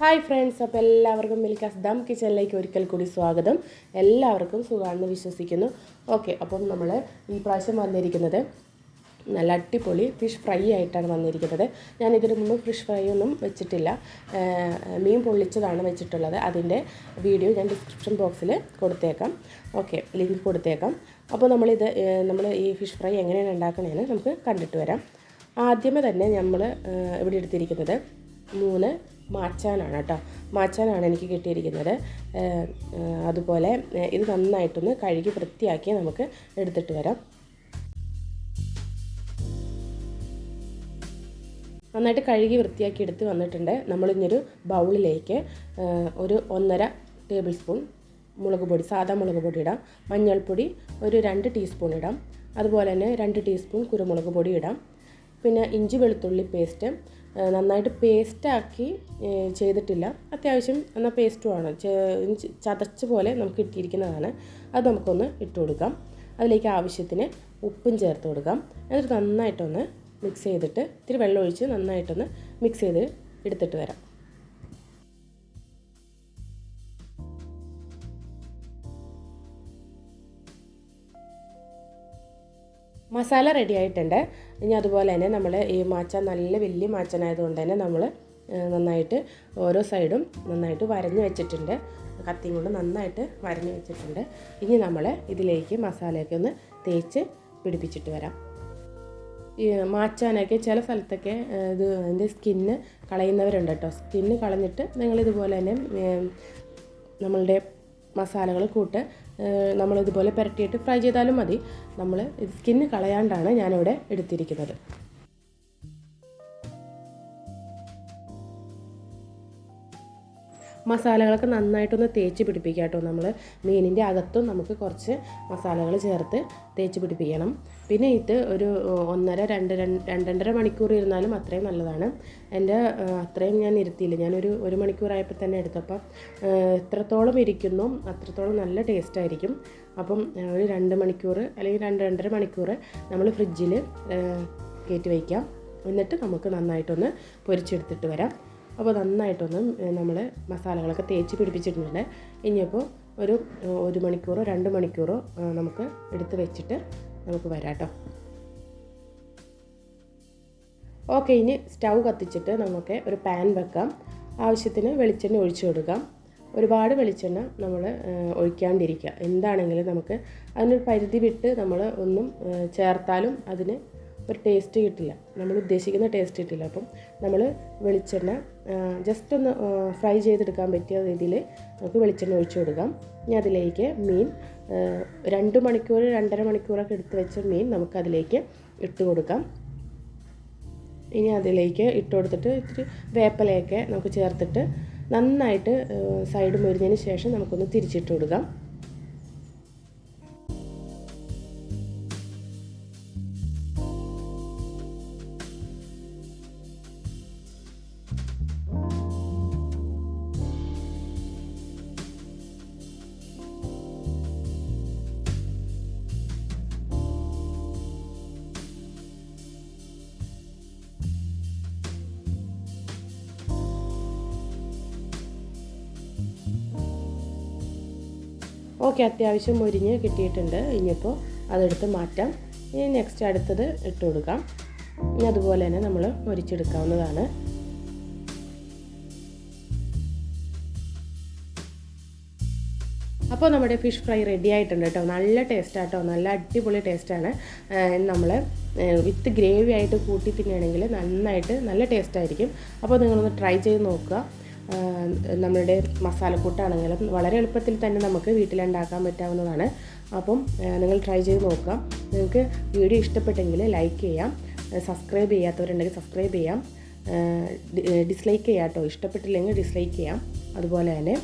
Hi friends അപ്പോൾ എല്ലാവർക്കും മിൽക്കാസ് ദം കിച്ചണിലേക്ക് ഒരിക്കൽ കൂടി സ്വാഗതം. എല്ലാവർക്കും സുഖമാണെന്ന് വിശ്വസിക്കുന്നു. ഓക്കെ അപ്പം നമ്മൾ ഈ പ്രാവശ്യം വന്നിരിക്കുന്നത് നല്ല അടിപൊളി ഫിഷ് ഫ്രൈ ആയിട്ടാണ് വന്നിരിക്കുന്നത്. ഞാൻ ഇതിന് മുമ്പ് ഫിഷ് ഫ്രൈ ഒന്നും വെച്ചിട്ടില്ല. മീൻ പൊള്ളിച്ചതാണ് വെച്ചിട്ടുള്ളത്. അതിന്റെ വീഡിയോ ഞാൻ ഡിസ്ക്രിപ്ഷൻ ബോക്സിൽ കൊടുത്തേക്കാം. ഓക്കെ ലിങ്ക് കൊടുത്തേക്കാം. അപ്പോൾ നമ്മളിത് നമ്മൾ ഈ ഫിഷ് ഫ്രൈ എങ്ങനെയാണ് ഉണ്ടാക്കുന്നതെന്ന് നമുക്ക് കണ്ടിട്ട് വരാം. ആദ്യമേ തന്നെ നമ്മൾ ഇവിടെ എടുത്തിരിക്കുന്നത് മൂന്ന് മാച്ചാനാണ് കേട്ടോ. മാച്ചാനാണ് എനിക്ക് കിട്ടിയിരിക്കുന്നത്. അതുപോലെ ഇത് നന്നായിട്ടൊന്ന് കഴുകി വൃത്തിയാക്കി നമുക്ക് എടുത്തിട്ട് വരാം. നന്നായിട്ട് കഴുകി വൃത്തിയാക്കി എടുത്ത് വന്നിട്ടുണ്ട്. നമ്മളിഞ്ഞൊരു ബൗളിലേക്ക് ഒരു ഒന്നര ടേബിൾ സ്പൂൺ മുളക് പൊടി സാധാ മുളക് പൊടി ഇടാം. മഞ്ഞൾപ്പൊടി ഒരു രണ്ട് ടീസ്പൂൺ ഇടാം. അതുപോലെ തന്നെ രണ്ട് ടീസ്പൂൺ കുരുമുളക് പൊടി ഇടാം. പിന്നെ ഇഞ്ചി വെളുത്തുള്ളി പേസ്റ്റ് നന്നായിട്ട് പേസ്റ്റാക്കി ചെയ്തിട്ടില്ല. അത്യാവശ്യം എന്നാൽ പേസ്റ്റുമാണ് ചതച്ച പോലെ നമുക്ക് ഇട്ടിരിക്കുന്നതാണ് അത് നമുക്കൊന്ന് ഇട്ട് കൊടുക്കാം. അതിലേക്ക് ആവശ്യത്തിന് ഉപ്പും ചേർത്ത് കൊടുക്കാം. എന്നിട്ട് നന്നായിട്ടൊന്ന് മിക്സ് ചെയ്തിട്ട് ഇത്തിരി വെള്ളം ഒഴിച്ച് നന്നായിട്ടൊന്ന് മിക്സ് ചെയ്ത് എടുത്തിട്ട് വരാം. മസാല റെഡി ആയിട്ടുണ്ട്. ഇനി അതുപോലെ തന്നെ നമ്മൾ ഈ മാച്ച നല്ല വലിയ മാച്ചനായതുകൊണ്ട് തന്നെ നമ്മൾ നന്നായിട്ട് ഓരോ സൈഡും നന്നായിട്ട് വരഞ്ഞ് വെച്ചിട്ടുണ്ട്. കത്തിയും കൊണ്ട് നന്നായിട്ട് വരഞ്ഞ് വെച്ചിട്ടുണ്ട്. ഇനി നമ്മൾ ഇതിലേക്ക് മസാലയൊക്കെ ഒന്ന് തേച്ച് പിടിപ്പിച്ചിട്ട് വരാം. ഈ മാച്ചാനൊക്കെ ചില സ്ഥലത്തൊക്കെ ഇത് അതിന്റെ സ്കിന്ന് കളയുന്നവരുണ്ട് കേട്ടോ. സ്കിന്ന് കളഞ്ഞിട്ട് നിങ്ങളിതുപോലെ തന്നെ നമ്മളുടെ മസാലകൾ കൂട്ട് നമ്മളിതുപോലെ പുരട്ടിയിട്ട് ഫ്രൈ ചെയ്താലും മതി. നമ്മൾ സ്കിന്ന് കളയാണ്ടാണ് ഞാനിവിടെ എടുത്തിരിക്കുന്നത്. മസാലകളൊക്കെ നന്നായിട്ടൊന്ന് തേച്ച് പിടിപ്പിക്കുക കേട്ടോ നമ്മൾ മീനിന്റെ അകത്തും നമുക്ക് കുറച്ച് മസാലകൾ ചേർത്ത് തേച്ച് പിടിപ്പിക്കണം. പിന്നെ ഇത് ഒരു ഒന്നര രണ്ട് രണ്ട് രണ്ടര മണിക്കൂർ ഇരുന്നാലും അത്രയും നല്ലതാണ്. എന്റെ അത്രയും ഞാൻ ഇരുത്തിയില്ല. ഞാനൊരു ഒരു മണിക്കൂറായപ്പോൾ തന്നെ എടുത്തപ്പോൾ എത്രത്തോളം ഇരിക്കുന്നു അത്രത്തോളം നല്ല ടേസ്റ്റ് ആയിരിക്കും. അപ്പം ഒരു രണ്ട് മണിക്കൂർ അല്ലെങ്കിൽ രണ്ട് രണ്ടര മണിക്കൂർ നമ്മൾ ഫ്രിഡ്ജിൽ കയറ്റി വയ്ക്കാം. എന്നിട്ട് നമുക്ക് നന്നായിട്ടൊന്ന് പൊരിച്ചെടുത്തിട്ട് വരാം. അപ്പോൾ നന്നായിട്ടൊന്ന് നമ്മൾ മസാലകളൊക്കെ തേച്ച് പിടിപ്പിച്ചിട്ടുണ്ട്. ഇനിയിപ്പോൾ ഒരു ഒരു മണിക്കൂറോ രണ്ട് മണിക്കൂറോ നമുക്ക് എടുത്ത് വെച്ചിട്ട് നമുക്ക് വരാം കേട്ടോ. ഓക്കെ ഇനി സ്റ്റൗ കത്തിച്ചിട്ട് നമുക്ക് ഒരു പാൻ വെക്കാം. ആവശ്യത്തിന് വെളിച്ചെണ്ണ ഒഴിച്ചു കൊടുക്കാം. ഒരുപാട് വെളിച്ചെണ്ണ നമ്മൾ ഒഴിക്കാണ്ടിരിക്കുക. എന്താണെങ്കിലും നമുക്ക് അതിനൊരു പരിധി വിട്ട് നമ്മൾ ഒന്നും ചേർത്താലും അതിന് ഒരു ടേസ്റ്റ് കിട്ടില്ല. നമ്മൾ ഉദ്ദേശിക്കുന്ന ടേസ്റ്റ് കിട്ടില്ല. അപ്പം നമ്മൾ വെളിച്ചെണ്ണ ജസ്റ്റ് ഒന്ന് ഫ്രൈ ചെയ്തെടുക്കാൻ പറ്റിയ രീതിയിൽ നമുക്ക് വെളിച്ചെണ്ണ ഒഴിച്ചു കൊടുക്കാം. ഇനി അതിലേക്ക് മീൻ രണ്ട് മണിക്കൂർ രണ്ടര മണിക്കൂറൊക്കെ എടുത്ത് വെച്ച മീൻ നമുക്കതിലേക്ക് ഇട്ട് കൊടുക്കാം. ഇനി അതിലേക്ക് ഇട്ട് കൊടുത്തിട്ട് ഇത്തിരി വേപ്പലയൊക്കെ നമുക്ക് ചേർത്തിട്ട് നന്നായിട്ട് സൈഡ് മുരിഞ്ഞതിന് ശേഷം നമുക്കൊന്ന് തിരിച്ചിട്ട് കൊടുക്കാം. ഓക്കെ അത്യാവശ്യം മുരിഞ്ഞ് കിട്ടിയിട്ടുണ്ട്. ഇനിയിപ്പോൾ അതെടുത്ത് മാറ്റാം. ഇനി നെക്സ്റ്റ് അടുത്തത് ഇട്ട് കൊടുക്കാം. ഇനി അതുപോലെ തന്നെ നമ്മൾ മുരിച്ചെടുക്കാവുന്നതാണ്. അപ്പോൾ നമ്മുടെ ഫിഷ് ഫ്രൈ റെഡി ആയിട്ടുണ്ട് കേട്ടോ. നല്ല ടേസ്റ്റ് ആട്ടോ നല്ല അടിപൊളി ടേസ്റ്റാണ് നമ്മൾ വിത്ത് ഗ്രേവി ആയിട്ട് കൂട്ടി തിന്നുകയാണെങ്കിൽ നന്നായിട്ട് നല്ല ടേസ്റ്റ് ആയിരിക്കും. അപ്പോൾ നിങ്ങളൊന്ന് ട്രൈ ചെയ്ത് നോക്കുക. നമ്മളുടെ മസാലക്കൂട്ടാണെങ്കിലും വളരെ എളുപ്പത്തിൽ തന്നെ നമുക്ക് വീട്ടിലുണ്ടാക്കാൻ പറ്റാവുന്നതാണ്. അപ്പം നിങ്ങൾ ട്രൈ ചെയ്ത് നോക്കാം നിങ്ങൾക്ക് വീഡിയോ ഇഷ്ടപ്പെട്ടെങ്കിൽ ലൈക്ക് ചെയ്യാം. സബ്സ്ക്രൈബ് ചെയ്യാത്തവരുണ്ടെങ്കിൽ സബ്സ്ക്രൈബ് ചെയ്യാം. ഡിസ്ലൈക്ക് ചെയ്യാം കേട്ടോ. ഇഷ്ടപ്പെട്ടില്ലെങ്കിൽ ഡിസ്ലൈക്ക് ചെയ്യാം. അതുപോലെ തന്നെ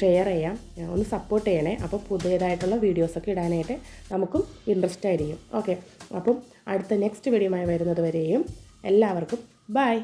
ഷെയർ ചെയ്യാം. ഒന്ന് സപ്പോർട്ട് ചെയ്യണേ. അപ്പോൾ പുതിയതായിട്ടുള്ള വീഡിയോസൊക്കെ ഇടാനായിട്ട് നമുക്കും ഇൻട്രസ്റ്റ് ആയിരിക്കും. ഓക്കെ അപ്പം അടുത്ത നെക്സ്റ്റ് വീഡിയോ വരുന്നത് വരെയും എല്ലാവർക്കും ബൈ